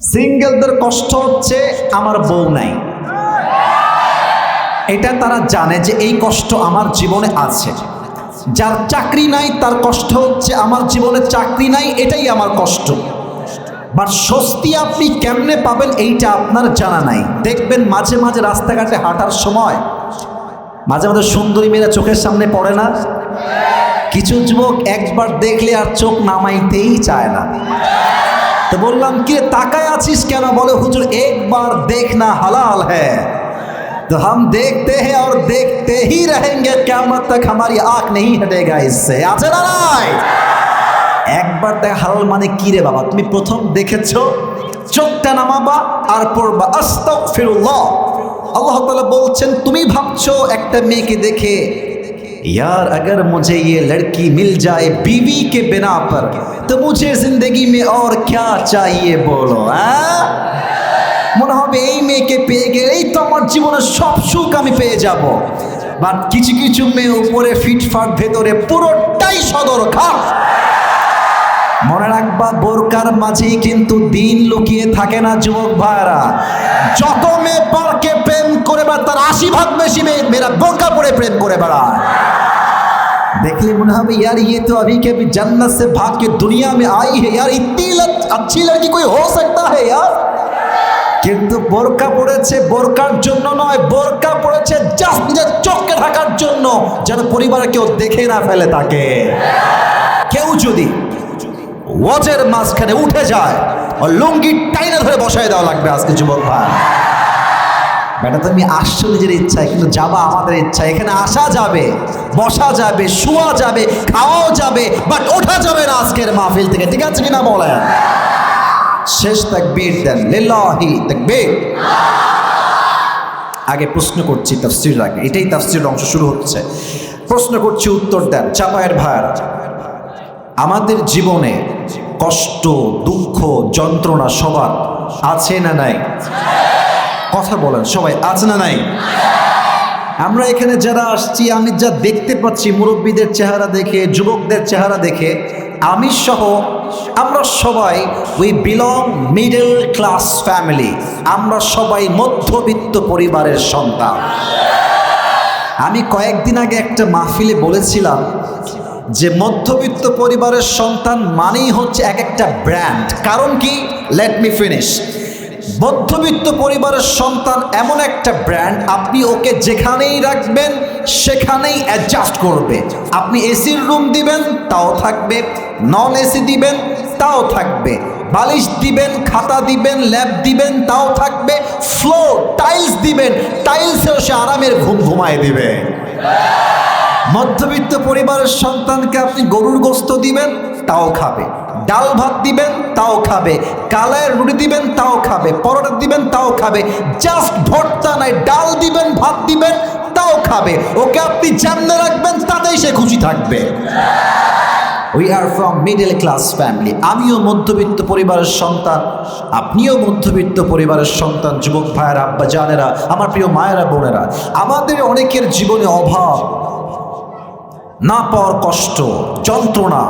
সিঙ্গেলদের কষ্ট হচ্ছে, আমার বউ নাই। এটা তারা জানে যে এই কষ্ট আমার জীবনে আছে। যার চাকরি নাই, তার কষ্ট হচ্ছে আমার জীবনে চাকরি নাই, এটাই আমার কষ্ট। বাট স্বস্তি আপনি কেমনে পাবেন, এইটা আপনার জানা নাই। দেখবেন মাঝে মাঝে রাস্তাঘাটে হাঁটার সময়, মাঝে মাঝে সুন্দরী মেয়েরা চোখের সামনে পড়ে না। কিছু যুবক একবার দেখলে আর চোখ নামাইতেই চায় না। তো বললাম কি রে, তাকায় আছিস কেন বলে হুজুর একবার দেখনা হালাল হ্যাঁ तो हम देखते हैं और देखते ही रहेंगे क्यामत तक हमारी आंख नहीं हटेगा इससे আছে না নাই একবার দেখ হালাল মানে কি রে বাবা তুমি প্রথম দেখেছো চোখটা নামাবা আর পড়বা আস্তাগফিরুল্লাহ আল্লাহ তাআলা বলছেন তুমি ভাবছো একটা মেয়েকে দেখে यार अगर मुझे ये लड़की मिल जाए बीवी के बिना पर तो मुझे जिंदगी में और क्या चाहिए बोलो হ্যাঁ মনে হবে এই মেয়েকে পেয়ে গেলেই তো আমার জীবনের সব সুখ আমি পেয়ে যাব বাট কিছু কিছু মেয়ে উপরে ফিটফাট ভেতরে পুরোটাই সদর খাপ মনে রাখবা বোরকার মাঝেই কিন্তু দিন লুকিয়ে থাকে না যুবক ভাইরা যত মেয়ে পার্কে প্রেম করে বেড়ায় তার আশি ভাগ বেশি মেয়ে মেয়েরা বোরকা পরে প্রেম করে বেড়ায় देखले মনে হবে यार ये तो अभी के अभी जन्नत से भाग के दुनिया में आई है यार इतनी लच- अच्छी लड़की कोई हो सकता है यार কিন্তু বোরকা পড়েছে বোরকার জন্য নয় বোরকা পড়েছে জাস্ট নিজের চোখকে ঢাকার জন্য যেন পরিবারে কেউ দেখে না ফেলে তাকে কেউ যদি ওয়াজের মাঝখানে উঠে যায় ও লুঙ্গি টাইনে ধরে বসায় দেওয়া লাগবে আজকে যুবক ভাই বেটা তুমি আসছো নিজের ইচ্ছায়, কিন্তু যাবা আমাদের ইচ্ছা এখানে আসা যাবে, বসা যাবে, শোয়া যাবে, খাওয়াও যাবে বাট ওঠা যাবে না আজকের মাহফিল থেকে। ঠিক আছে কিনা বলেন? শেষ তাকবীর দেন। লিল্লাহি তাকবীর। আগে প্রশ্ন করছি তাফসির আগে। এটাই তাফসির অংশ, শুরু হচ্ছে। প্রশ্ন করছি, উত্তর দেন। চাপায়ের ভাইয়ারা আমাদের জীবনে কষ্ট, দুঃখ, যন্ত্রণা সবার আছে না নাই? কথা বলেন। সবাই, আছে না নাই? আমরা এখানে যারা আসছি, আমি যা দেখতে পাচ্ছি, মুরব্বীদের চেহারা দেখে, যুবকদের চেহারা দেখে, আমি সহ, আমরা সবাই we belong middle class family আমরা সবাই মধ্যবিত্ত পরিবারের সন্তান। আমি কয়েকদিন আগে একটা মাহফিলে বলেছিলাম যে মধ্যবিত্ত পরিবারের সন্তান মানেই হচ্ছে এক একটা ব্র্যান্ড কারণ কি? লেট মি ফিনিশ মধ্যবিত্ত পরিবারের সন্তান এমন একটা ব্র্যান্ড আপনি ওকে যেখানেই রাখবেন, সেখানেই অ্যাডজাস্ট করবে। আপনি এসির রুম দিবেন, তাও থাকবে। নন এসি দিবেন, তাও থাকবে। বালিশ দিবেন, খাতা দিবেন ল্যাব দিবেন, তাও থাকবে। ফ্লোর টাইলস দিবেন টাইলসেও সে আরামের ঘুম ঘুমায় দিবে। মধ্যবিত্ত পরিবারের সন্তানকে আপনি গরুর গোস্ত দিবেন, তাও খাবে। ডাল ভাত দিবেন, তাও খাবে। কালায়ের রুটি দিবেন, তাও খাবে। পরোটা দিবেন, তাও খাবে। জাস্ট ভর্তা নাই, ডাল দিবেন, ভাত দিবেন, তাও খাবে। ওকে আপনি জানতে রাখবেন, তাতেই সে খুশি থাকবে। We are from middle class family আমিও মধ্যবিত্ত পরিবারের সন্তান। আপনিও মধ্যবিত্ত পরিবারের সন্তান, যুবক ভাইয়েরা, আব্বা জানেরা, আমার প্রিয় মায়েরা, বোনেরা। আমাদের অনেকের জীবনে অভাব, না পাওয়ার কষ্ট, যন্ত্রণা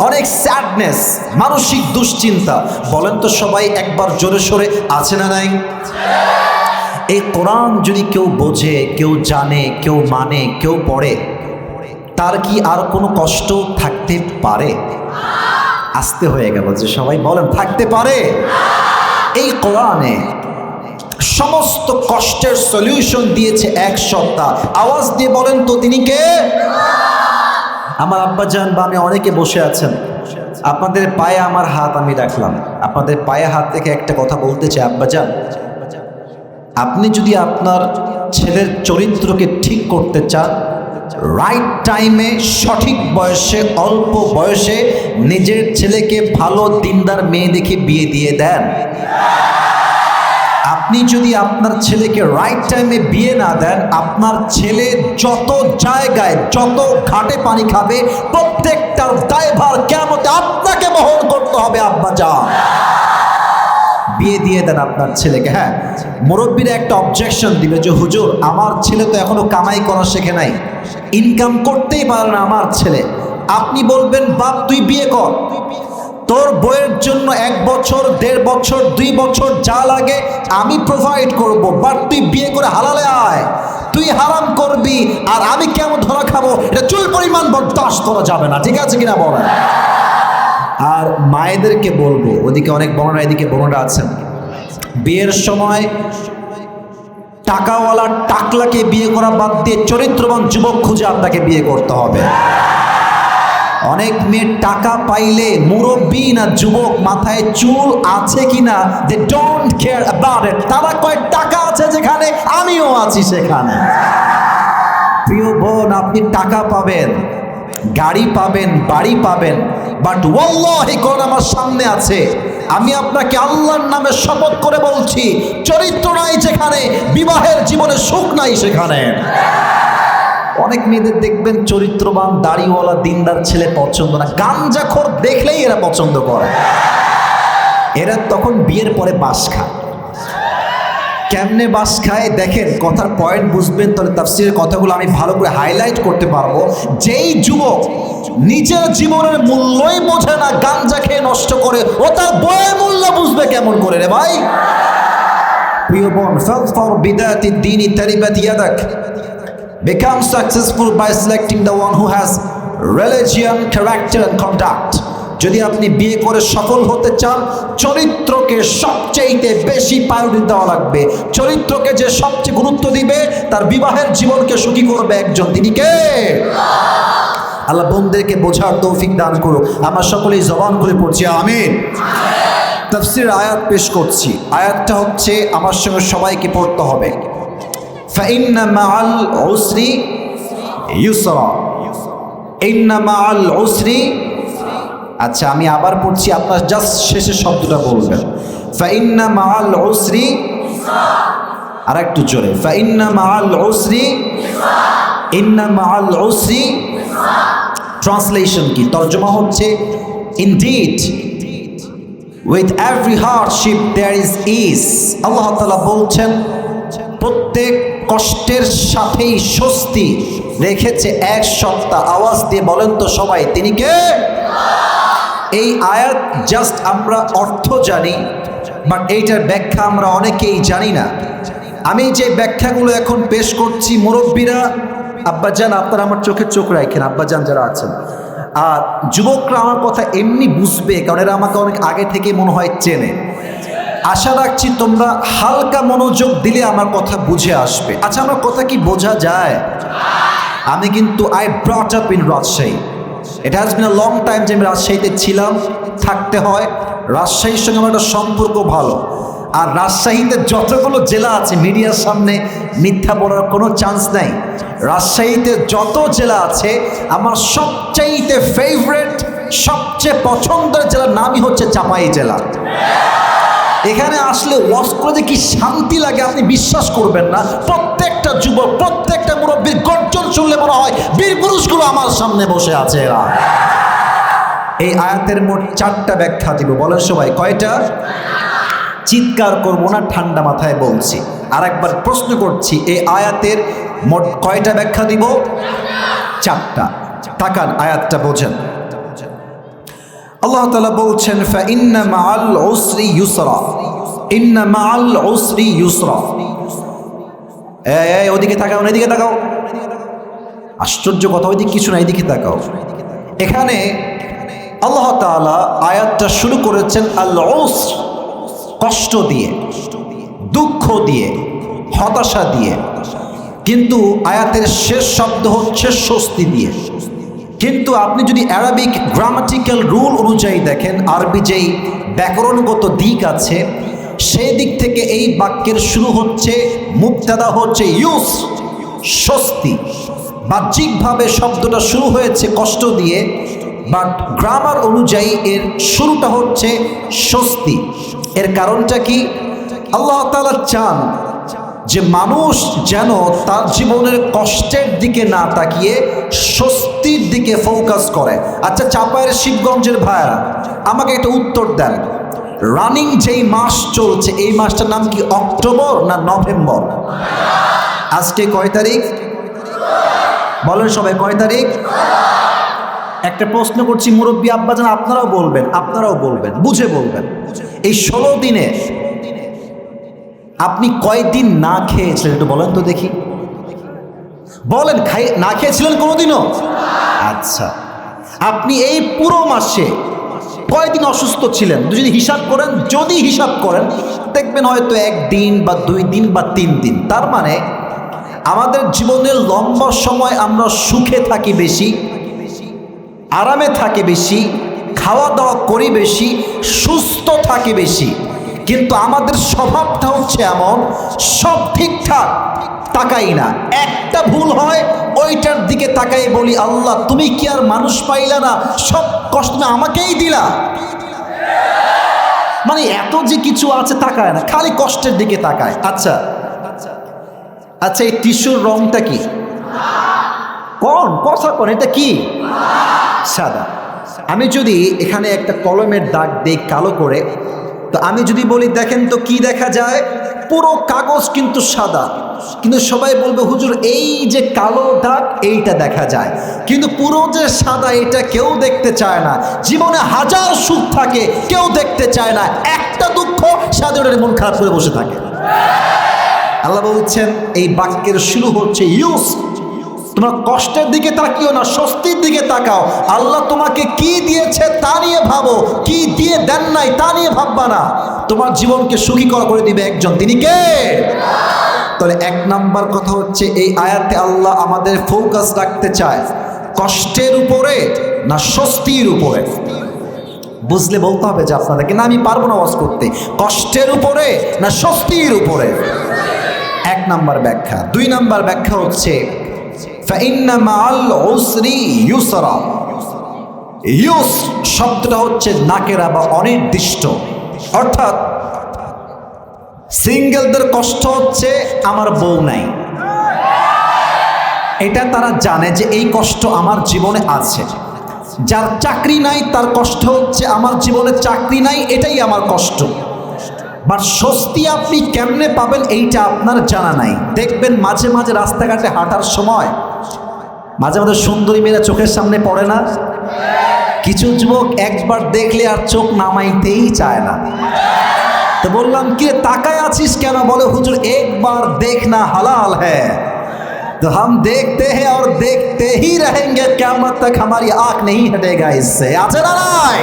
অনেক স্যাডনেস মানসিক দুশ্চিন্তা। বলেন তো সবাই একবার জোরে সোরে, আছে না নাই? এই কোরআন যদি কেউ বোঝে, কেউ জানে, কেউ মানে কেউ পড়ে, তার কি আর কোনো কষ্ট থাকতে পারে? আসতে হয়ে গেল যে সবাই বলেন, থাকতে পারে? এই কোরআনে সমস্ত কষ্টের সলিউশন দিয়েছে এক সত্তা আওয়াজ দিয়ে বলেন তো তিনি কে? আমার আব্বা জান বা আমি অনেকে বসে আছেন। আপনাদের পায়ে আমার হাত আমি রাখলাম। আপনাদের পায়ে হাত থেকে একটা কথা বলতে চাই আব্বা জান আপনি যদি আপনার ছেলের চরিত্রকে ঠিক করতে চান রাইট টাইমে সঠিক বয়সে, অল্প বয়সে নিজের ছেলেকে ভালো দিনদার মেয়ে দেখে বিয়ে দিয়ে দেন। আপনি যদি আপনার ছেলেকে রাইট টাইমে বিয়ে না দেন, আপনার ছেলে যত জায়গায়, যত ঘাটে পানি খাবে প্রত্যেকটার দায়ভার কেমতে আপনাকে বহন করতে হবে, আব্বা যা বিয়ে দিয়ে দেন আপনার ছেলেকে। হ্যাঁ মুরব্বীরা একটা অবজেকশন দিবে যে, হুজুর, আমার ছেলে তো এখনও কামাই করা শেখে নাই। ইনকাম করতেই পারে না আমার ছেলে। আপনি বলবেন, বাপ, তুই বিয়ে কর। তোর বইয়ের জন্য এক বছর, দেড় বছর, দুই বছর যা লাগে আমি প্রোভাইড করব। বাট তুই বিয়ে করে হালালে আয়। তুই হারাম করবি আর আমি কেমন ধরা খাব? এটা চুল পরিমাণ বরদাস্ত করা যাবে না। ঠিক আছে কিনা বলেন আর মায়েদেরকে বলব, ওদিকে অনেক বোনরা এদিকে বোনরা আছেন। বিয়ের সময় টাকাওয়ালা টাকলাকে বিয়ে করা বাদ দিয়ে চরিত্রবান যুবক খুঁজে আপনাকে বিয়ে করতে হবে। অনেক মেয়ে টাকা পাইলে মুরব্বী না যুবক মাথায় চুল আছে কিনা they don't care about it তারা কয়, টাকা আছে যেখানে, আমিও আছি সেখানে। প্রিয় বোন, আপনি টাকা পাবেন, গাড়ি পাবেন, বাড়ি পাবেন বাট ওয়াল্লাহি কোন আমার সামনে আছে। আমি আপনাকে আল্লাহর নামে শপথ করে বলছি, চরিত্র নাই যেখানে, বিবাহের জীবনে সুখ নাই সেখানে। অনেক মেয়েদের দেখবেন চরিত্রবান দাড়িওয়ালা দিনদার ছেলে পছন্দ না। গাঞ্জাখোর দেখলেই এরা পছন্দ করে। এরা তখন বিয়ের পরে বাস খায়। কেমনে বাস খায়? দেখেন, কথার পয়েন্ট বুঝবেন, তাহলে তাফসিরের কথাগুলো আমি ভালো করে হাইলাইট করতে পারব। যেই যুবক নিজের জীবনের মূল্যই বোঝে না, গাঞ্জা খেয়ে নষ্ট করে, ও তার বয়ের মূল্য বুঝবে কেমন করে রে ভাই? প্রিয় বোন ফর বিদায়াতি দিনই তারিবাত ইয়াদাক। Become successful by selecting the one who has religion, character and conduct. যদি আপনি বিয়ে করে সফল হতে চান চরিত্রকে সবচেয়ে বেশি প্রায়োরিটি দেওয়া লাগবে। চরিত্রকে যে সবচেয়ে গুরুত্ব দিবে তার বিবাহের জীবনকে সুখী করবে একজন। তিনি কে? আল্লাহ বোনদেরকে বোঝার তৌফিক দান করুক। আমার সকলেই জবান করে পড়ছি আমিন। তফসির আয়াত পেশ করছি। আয়াতটা হচ্ছে আমার সঙ্গে সবাইকে পড়তে হবে। فإن مع العسر يسرا إن مع العسر আচ্ছা আমি আবার পড়ছি আপনার জাস্ট শেষের শব্দটা বলবেন فإن مع العسر আর একটু জোরে فإن مع العسر إن مع العسر ট্রান্সলেশন কি তর্জমা হচ্ছে indeed with every hardship there is is আল্লাহ তাআলা বলছেন প্রত্যেক কষ্টের সাথেই স্বস্তি রেখেছে এক সপ্তাহ। আওয়াজ দিয়ে বলেন তো সবাই, তিনি কে? এই আয়াত জাস্ট আমরা অর্থ জানি বাট এইটার ব্যাখ্যা আমরা অনেকেই জানি না। আমি যে ব্যাখ্যাগুলো এখন পেশ করছি, মুরব্বীরা, আব্বাজান, আপনারা আমার চোখে চোখ রাখেন, আব্বাজান যারা আছেন। আর যুবকরা আমার কথা এমনি বুঝবে, কারণ এরা আমাকে অনেক আগে থেকে মনে হয় চেনে। আশা রাখছি তোমরা হালকা মনোযোগ দিলে আমার কথা বুঝে আসবে। আচ্ছা আমার কথা কি বোঝা যায়? আমি কিন্তু I brought up in Rajshahi it has been a long time যে আমি রাজশাহীতে ছিলাম, থাকতে হয়। রাজশাহীর সঙ্গে আমার একটা সম্পর্ক ভালো। আর রাজশাহীতে যতগুলো জেলা আছে, মিডিয়ার সামনে মিথ্যা বলার কোনো চান্স নাই। রাজশাহীতে যত জেলা আছে, আমার সবচাইতে ফেভারেট সবচেয়ে পছন্দের জেলার নামই হচ্ছে চাপাই জেলা। এখানে আসলে ওয়াশ করে যে কি শান্তি লাগে আপনি বিশ্বাস করবেন না? প্রত্যেকটা যুবক, প্রত্যেকটা মুরব্বীর গর্জন শুনলে মনে হয় বীর পুরুষগুলো আমার সামনে বসে আছে এরা। এই আয়াতের মোট চারটা ব্যাখ্যা দিব, বলেন সবাই, কয়টা? চিৎকার করব না, ঠান্ডা মাথায় বলছি। আর একবার প্রশ্ন করছি, এই আয়াতের মোট কয়টা ব্যাখ্যা দিব? চারটা। তাকান, আয়াতটা বোঝেন। আল্লাহ তালা বলছেন ইন্না মাআল উসরি ইউসরা। ইন্না মাআল উসরি ইউসরা। ওদিকে তাকাও না এদিকে তাকাও। আশ্চর্য কথা, ওইদিকে কিছু না, এদিকে তাকাও। এখানে আল্লাহ তাআলা আয়াতটা শুরু করেছেন, আল উসর, কষ্ট দিয়ে, দুঃখ দিয়ে, হতাশা দিয়ে। কিন্তু আয়াতের শেষ শব্দ হচ্ছে, স্বস্তি দিয়ে। কিন্তু আপনি যদি অ্যারাবিক গ্রামাটিক্যাল রুল অনুযায়ী দেখেন, আরবি যেই ব্যাকরণগত দিক আছে, সেই দিক থেকে এই বাক্যের শুরু হচ্ছে, মুক্তাদা হচ্ছে ইউস, স্বস্তি। বাহ্যিকভাবে শব্দটা শুরু হয়েছে কষ্ট দিয়ে, বাট গ্রামার অনুযায়ী এর শুরুটা হচ্ছে স্বস্তি। এর কারণটা কি? আল্লাহ তালা চান যে মানুষ যেন তার জীবনের কষ্টের দিকে না তাকিয়ে স্বস্তির দিকে ফোকাস করে। আচ্ছা চাপায়ের শিবগঞ্জের ভাইয়ারা, আমাকে একটা উত্তর দেন। রানিং যেই মাস চলছে, এই মাসটার নাম কি অক্টোবর না নভেম্বর? আজকে কয় তারিখ? বলেন সবাই, কয় তারিখ? একটা প্রশ্ন করছি, মুরব্বী আব্বাজান, আপনারাও বলবেন আপনারাও বলবেন, বুঝে বলবেন। এই ষোলো দিনে আপনি কয়দিন না খেয়েছিলেন একটু বলেন তো দেখি। বলেন, খাই, না খেয়েছিলেন কোনোদিনও? আচ্ছা। আপনি এই পুরো মাসে কয়দিন অসুস্থ ছিলেন? যদি হিসাব করেন, যদি হিসাব করেন, দেখবেন হয়তো একদিন বা দুই দিন বা তিন দিন। তার মানে আমাদের জীবনের লম্বা সময় আমরা সুখে থাকি বেশি, আরামে থাকে বেশি, খাওয়া দাওয়া করি বেশি, সুস্থ থাকে বেশি। কিন্তু আমাদের স্বভাবটা হচ্ছে এমন, সব ঠিকঠাক, তাকাই না। একটা ভুল হয়, ওইটার দিকে তাকাই বলি, আল্লাহ, তুমি কি আর মানুষ পাইলা না? সব কষ্ট আমাকেই দিলা। মানে এত যে কিছু আছে, তাকায় না, খালি কষ্টের দিকে তাকায়। আচ্ছা আচ্ছা এই টিস্যুর রংটা কি? কোন, কথা কোন, এটা কি? সাদা। আমি যদি এখানে একটা কলমের দাগ দিই, কালো করে তো আমি যদি বলি, দেখেন তো কি দেখা যায়? পুরো কাগজ কিন্তু সাদা। কিন্তু সবাই বলবে, হুজুর, এই যে কালো দাগ, এইটা দেখা যায়। কিন্তু পুরো যে সাদা, এটা কেউ দেখতে চায় না। জীবনে হাজার সুখ থাকে, কেউ দেখতে চায় না। একটা দুঃখ সাধারণের মন খারাপ করে বসে থাকে। আল্লাহ বলছেন, এই বাক্যের শুরু হচ্ছে ইউস তোমরা কষ্টের দিকে তাকিও না, স্বস্তির দিকে তাকাও। আল্লাহ তোমাকে কি দিয়েছে তা নিয়ে ভাবো, কি দিয়ে দেন নাই তা নিয়ে ভাববা না। তোমার জীবনকে সুখী করা দিবে একজন, তিনি কে? তাহলে এক নাম্বার কথা হচ্ছে, এই আয়াতে আল্লাহ আমাদের ফোকাস রাখতে চায়, কষ্টের উপরে না স্বস্তির উপরে? বুঝলে বলতে হবে যে আপনাদেরকে, না, আমি পারব না ওয়াজ করতে। কষ্টের উপরে না স্বস্তির উপরে? এক নাম্বার ব্যাখ্যা। দুই নাম্বার ব্যাখ্যা হচ্ছে ইউস শব্দটা হচ্ছে নাকেরা বা অনির্দিষ্ট। অর্থাৎ সিঙ্গেলদের কষ্ট হচ্ছে আমার বউ নাই। এটা তারা জানে যে এই কষ্ট আমার জীবনে আছে। যার চাকরি নাই, তার কষ্ট হচ্ছে আমার জীবনে চাকরি নাই, এটাই আমার কষ্ট। বাট স্বস্তি আপনি কেমনে পাবেন এইটা আপনার জানা নাই দেখবেন মাঝে মাঝে রাস্তাঘাটে হাঁটার সময় মাঝে মাঝে সুন্দরী মেয়েরা চোখের সামনে পড়ে না কিছু যুবক একবার দেখলে আর চোখ নামাইতেই চায় না তো বললাম কি রে, তাকায় আছিস কেন বলে হুজুর একবার দেখনা হালাল হ্যাঁ तो हम देखते हैं और देखते ही रहेंगे क्यामत तक हमारी आंख नहीं हटेगा इससे আছে না নাই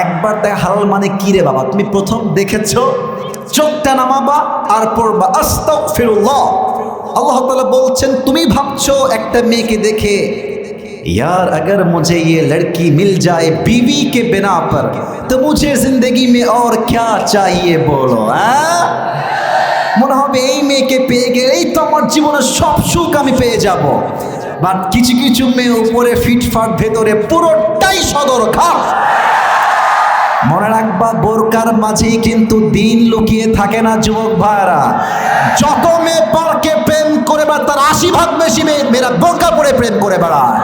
একবার দেখা হালাল মানে কি রে বাবা তুমি প্রথম দেখেছো চোখটা নামাবা আর পড়বা আস্তাগফিরুল্লাহ আল্লাহ তাআলা বলছেন তুমি ভাবছো একটা মেয়েকে দেখে यार अगर मुझे ये लड़की मिल जाए बीवी के बिना पर तो मुझे जिंदगी में और क्या चाहिए बोलो হ্যাঁ মনে হবে এই মেয়েকে পেয়ে গেলেই তো আমার জীবনের সব সুখ আমি পেয়ে যাব বাট কিছু কিছু মেয়ে উপরে ফিটফাট ভেতরে পুরোটাই সদর খাপ মনে রাখবা বোরকার মাঝেই কিন্তু দিন লুকিয়ে থাকে না যুবক ভাইরা যত মেয়ে পার্কে প্রেম করে বেড়ায় তার আশি ভাগ বেশি মেয়ে মেয়েরা বোরকা পরে প্রেম করে বেড়ায়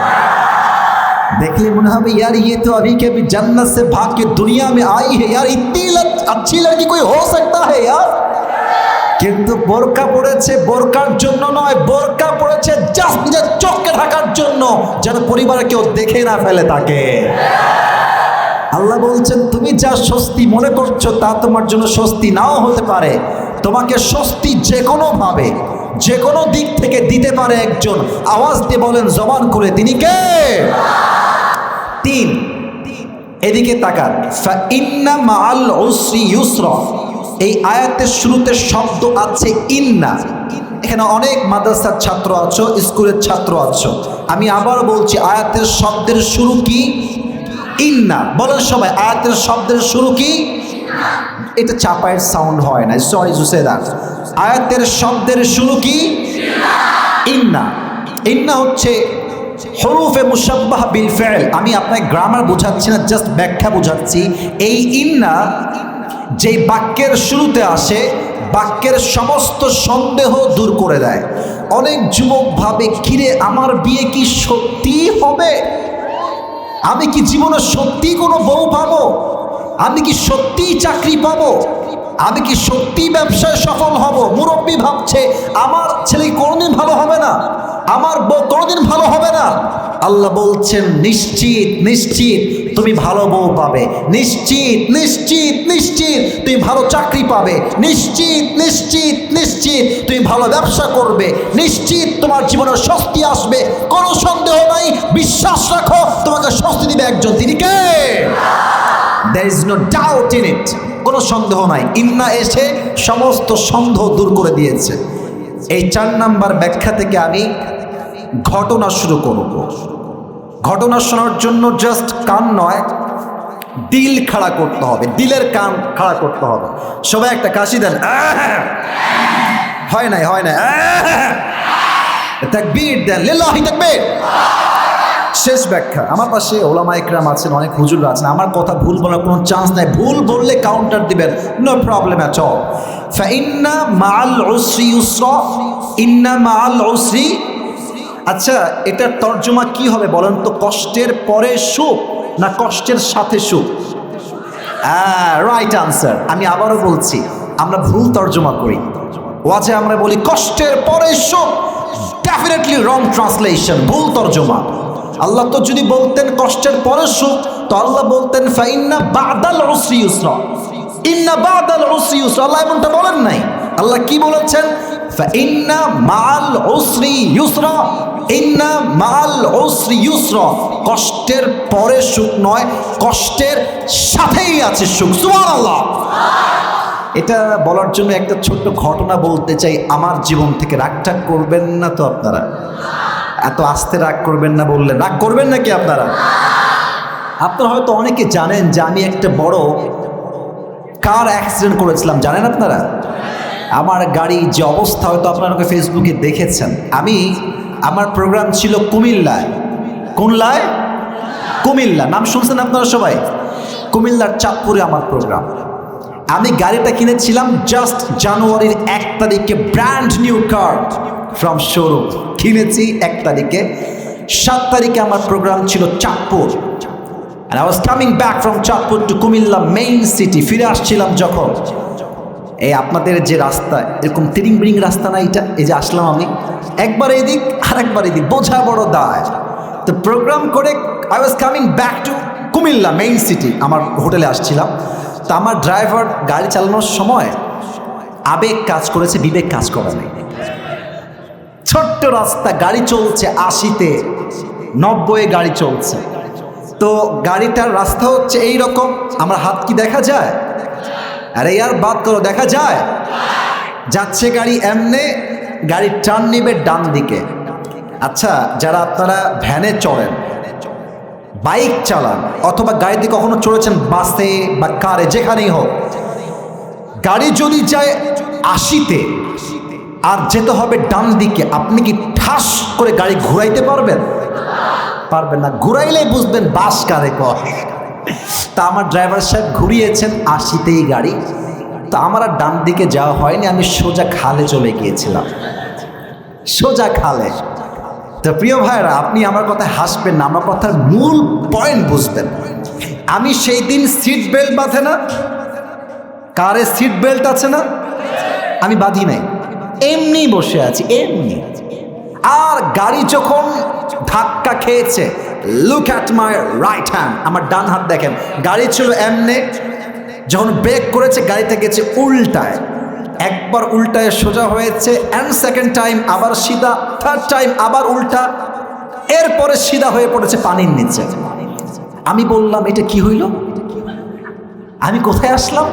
देखले मने হবে यार ये तो अभी के अभी जन्नत से भाग के दुनिया में आई है यार इतनी लच, अच्छी लड़की कोई हो सकता है यार কিন্তু বোরকা পড়েছে বোরকার জন্য নয় বোরকা পড়েছে জাস্ট নিজের চোখকে ঢাকার জন্য যেন পরিবারে কেউ দেখে না ফেলে তাকে আল্লাহ বলছেন, তুমি যা স্বস্তি মনে করছ, তা তোমার জন্য স্বস্তি নাও হতে পারে। তোমাকে স্বস্তি যে কোনো ভাবে যে কোনো দিক থেকে দিতে পারে একজন। আওয়াজ দিয়ে বলেন, জবান করে তিনি কে? তিন, এদিকে তাকান। ইন্না মাল উসরি ইউসরা। এই আয়াতের শুরুতে শব্দ আছে, ইন্না। এখানে অনেক মাদ্রাসার ছাত্র আছো, স্কুলের ছাত্র আছো। আমি আবার বলছি, আয়াতের শব্দের শুরু কি? ইন্না। বলেন সবাই, আয়াতের শব্দের শুরু কি? এটা চাপায়ের সাউন্ড হয় না। সরি জুসে দ্যাট আয়াতের শব্দের শুরু কি? ইন্না। ইন্না হচ্ছে হরুফে মুসাব্বাহ বিল ফেল। আমি আপনাকে গ্রামার বোঝাচ্ছি না জাস্ট ব্যাখ্যা বোঝাচ্ছি। এই ইন্না যেই বাক্যের শুরুতে আসে, বাক্যের সমস্ত সন্দেহ দূর করে দেয়। অনেক যুবক ভাবে, কিরে, আমার বিয়ে কি সত্যি হবে? আমি কি জীবনে সত্যি কোনো বউ পাবো? আমি কি সত্যিই চাকরি পাবো? আমি কি সত্যি ব্যবসায় সফল হব? মুরব্বী ভাবছে, আমার ছেলে কোনোদিন ভালো হবে না। আমার বউ কোনোদিন ভালো হবে না। আল্লাহ বলছেন, নিশ্চিত নিশ্চিত, তুমি ভালো বউ পাবে। নিশ্চিত নিশ্চিত নিশ্চিত, তুমি ভালো চাকরি পাবে। নিশ্চিত নিশ্চিত নিশ্চিত, তুমি ভালো ব্যবসা করবে। নিশ্চিত, তোমার জীবনে স্বস্তি আসবে। কোনো সন্দেহ নাই, বিশ্বাস রাখো, তোমাকে স্বস্তি দিবে একজন। তিনি কে? There is no doubt in it কোনো সন্দেহ নাই। ইন্না এসে সমস্ত সন্দেহ দূর করে দিয়েছে। এই চার নাম্বার ব্যাখ্যা থেকে আমি ঘটনা শুরু করব। ঘটনা শোনার জন্য জাস্ট কান নয় দিল খাড়া করতে হবে। দিলের কান খাড়া করতে হবে। সবাই একটা কাশি দেন! হয় নাই। হয় নাই। তাকবীর দেন। লিল্লাহি তাকবীর। শেষ ব্যাখ্যা। আমার পাশে ওলামা একরাম আছেন, অনেক হুজুর আছেন। আমার কথা ভুল বলার কোনো চান্স নাই। ভুল বললে কাউন্টার দিবেন। নো প্রবলেম অ্যাট অল ফাইন্না মাল উসরি ইউসরা। ইন্না মাল উসরি। আচ্ছা এটার তর্জমা কি হবে বলেন তো? কষ্টের পরে সুখ না কষ্টের সাথে সুখ? হ্যাঁ রাইট আনসার আমি আবারও বলছি, আমরা ভুল তর্জমা করি। ওয়াজে আমরা বলি, কষ্টের পরে সুখ। ডেফিনেটলি রং ট্রান্সলেশন ভুল তর্জমা। আল্লাহ তো যদি বলতেন কষ্টের পরে সুখ, তো আল্লাহ বলতেন, ফাইন্না বাদাল উসরি ইউসরা। ইন্না বাদাল উসরি ইউসরা। আল্লাহ এমনটা বলেন নাই। আল্লাহ কি বলেছেন? ফাইন্না মাল উসরি ইউসরা। ইন্না মাল উসরি ইউসরা। কষ্টের পরে সুখ নয়, কষ্টের সাথেই আছে সুখ। সুবহানাল্লাহ। এটা বলার জন্য একটা ছোট্ট ঘটনা বলতে চাই। আমার জীবন থেকে রাগটাগ করবেন না তো আপনারা? এত আস্তে রাগ করবেন না বললে রাগ করবেন নাকি আপনারা? আপনারা হয়তো অনেকে জানেন যে আমি একটা বড় কার অ্যাক্সিডেন্ট করেছিলাম, জানেন আপনারা? আমার গাড়ি যে অবস্থা হয়তো আপনারা ওকে ফেসবুকে দেখেছেন। আমি, আমার প্রোগ্রাম ছিল কুমিল্লায়। কোনলায়? কুমিল্লা। নাম শুনছেন আপনারা সবাই? কুমিল্লার চাঁদপুরে আমার প্রোগ্রাম আমি গাড়িটা কিনেছিলাম জাস্ট জানুয়ারির এক তারিখে brand new car from showroom কিনেছি এক তারিখে। সাত তারিখে আমার প্রোগ্রাম ছিল Chandpur. And I was coming back from Chandpur to Comilla main city ফিরে আসছিলাম যখন। এই আপনাদের যে রাস্তা, এরকম তিরিং বিরিং রাস্তা না এটা এই যে আসলাম আমি। একবার এদিক আর একবার এদিক। বোঝা বড় দায়। তো প্রোগ্রাম করে I was coming back to Comilla main city আমার হোটেলে আসছিলাম। তো আমার ড্রাইভার গাড়ি চালানোর সময় আবেগ কাজ করেছে, বিবেক কাজ করে নাই। ছোট্ট রাস্তা, গাড়ি চলছে আশিতে নব্বই গাড়ি চলছে। তো গাড়িটার রাস্তা হচ্ছে এই রকম আমার হাত কি দেখা যায়? আরে ইয়ার, বাদ করো, দেখা যায়? যাচ্ছে গাড়ি এমনে গাড়ি টার্ন নিবে ডান দিকে। আচ্ছা যারা আপনারা ভ্যানে চড়েন বাইক চালান, অথবা গাড়িতে কখনো চড়েছেন বাসে বা কারে, যেখানেই হোক। গাড়ি যদি যায় আশিতে, আর যেতে হবে ডান দিকে, আপনি কি ঠাস করে গাড়ি ঘুরাইতে পারবেন? পারবেন না। ঘুরাইলেই বুঝবেন বাস কারে কর তা আমার ড্রাইভার সাহেব ঘুরিয়েছেন আশিতেই গাড়ি। তো আমার আর ডান দিকে যাওয়া হয়নি, আমি সোজা খালে চলে গিয়েছিলাম। সোজা খালে। তো প্রিয় ভাইরা আপনি আমার কথায় হাসবেন না, আমার কথার মূল পয়েন্ট বুঝবেন। আমি সেই দিন সিট বেল্ট বাঁধে না। কারে সিট বেল্ট আছে না? আমি বাঁধি নাই। এমনি বসে আছি, এমনি। আর গাড়ি যখন ধাক্কা খেয়েছে look at my right hand আমার ডান হাত দেখেন। গাড়ি ছিল এমনে, যখন ব্রেক করেছে, গাড়িতে গেছে উল্টায়। একবার উল্টায় সোজা হয়েছে অ্যান্ড সেকেন্ড টাইম আবার সিধা থার্ড টাইম আবার উল্টা, এরপরে সিধা হয়ে পড়েছে পানির নিচে। আমি বললাম, এটা কি হইল? আমি কোথায় আসলাম?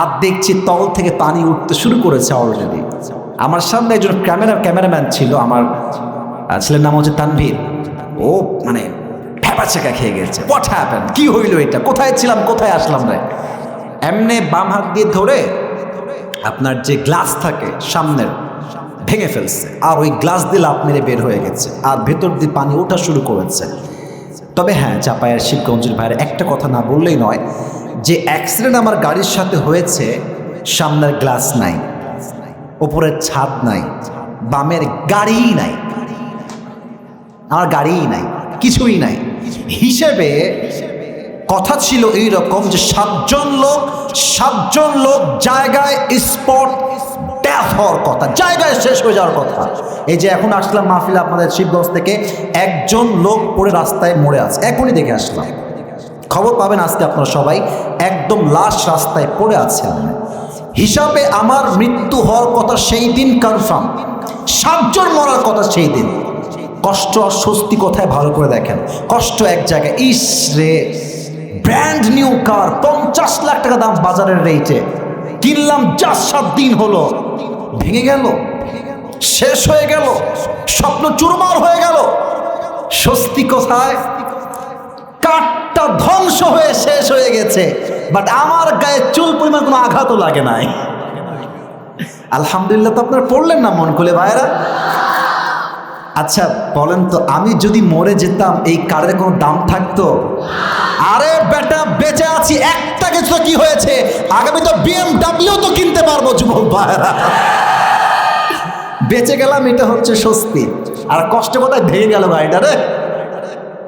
আর দেখছি তল থেকে পানি উঠতে শুরু করেছে অলরেডি আমার সামনে একজন ক্যামেরা, ক্যামেরাম্যান ছিল, আমার ছেলের নাম হচ্ছে তানভীর। ও মানে ফ্যাপা চেকা খেয়ে গেছে। হোয়াট হ্যাপেন কি হইল এটা? কোথায় ছিলাম? কোথায় আসলাম রে? এমনি বাম হাত দিয়ে ধরে আপনার যে গ্লাস থাকে সামনের, ভেঙে ফেলছে। আর ওই গ্লাস দিয়ে লাভ মেরে বের হয়ে গেছে। আর ভেতর দিয়ে পানি ওঠা শুরু করেছে। তবে হ্যাঁ চাপায়ের শিবগঞ্জের ভাইয়ের একটা কথা না বললেই নয় যে অ্যাক্সিডেন্ট আমার গাড়ির সাথে হয়েছে, সামনের গ্লাস নাই, ওপরের ছাদ নাই, বামের গাড়িই নাই আমার গাড়িই নাই, কিছুই নাই। হিসেবে কথা ছিল এই রকম যে সাতজন লোক সাতজন লোক জায়গায় স্পট ড্যাফ হওয়ার কথা, জায়গায় শেষ হয়ে যাওয়ার কথা। এই যে এখন আসলাম মাহফিল আপনাদের শিবগঞ্জ থেকে, একজন লোক পড়ে রাস্তায় মরে আছে। এখনই দেখে আসলাম। খবর পাবেন আজকে আপনারা সবাই, একদম লাশ রাস্তায় পড়ে আছেন। হিসাবে আমার মৃত্যু হওয়ার কথা সেই দিন কনফার্ম সাতজন মরার কথা সেই দিন। কষ্ট আর স্বস্তি কোথায় ভালো করে দেখেন। কষ্ট এক জায়গায়, ইস রে। ব্র্যান্ড নিউ কার, পঞ্চাশ লাখ টাকা দাম বাজারের রেটে কিনলাম চার সাত দিন হলো। ভেঙে গেল, শেষ হয়ে গেল, স্বপ্ন চুরমার হয়ে গেল। স্বস্তি কোথায়? কাঠটা ধ্বংস হয়ে শেষ হয়ে গেছে। বাট আমার গায়ে চুল পরিমাণ কোনো আঘাতও লাগে নাই। আলহামদুলিল্লাহ তো আপনারা পড়লেন না মন খুলে ভাইরা আচ্ছা বলেন তো, আমি যদি মরে যেতাম, এই কারের কোনো দাম থাকতো? আরে বেটা, বেঁচে আছি, একটা কিছু কি হয়েছে? আগামী তো বিএমডাব্লিউ তো কিনতে পারব, যুবক ভাইরা বেঁচে গেলাম, এটা হচ্ছে স্বস্তি। আর কষ্ট কোথায়? ভেঙে গেল গাড়িটা রে।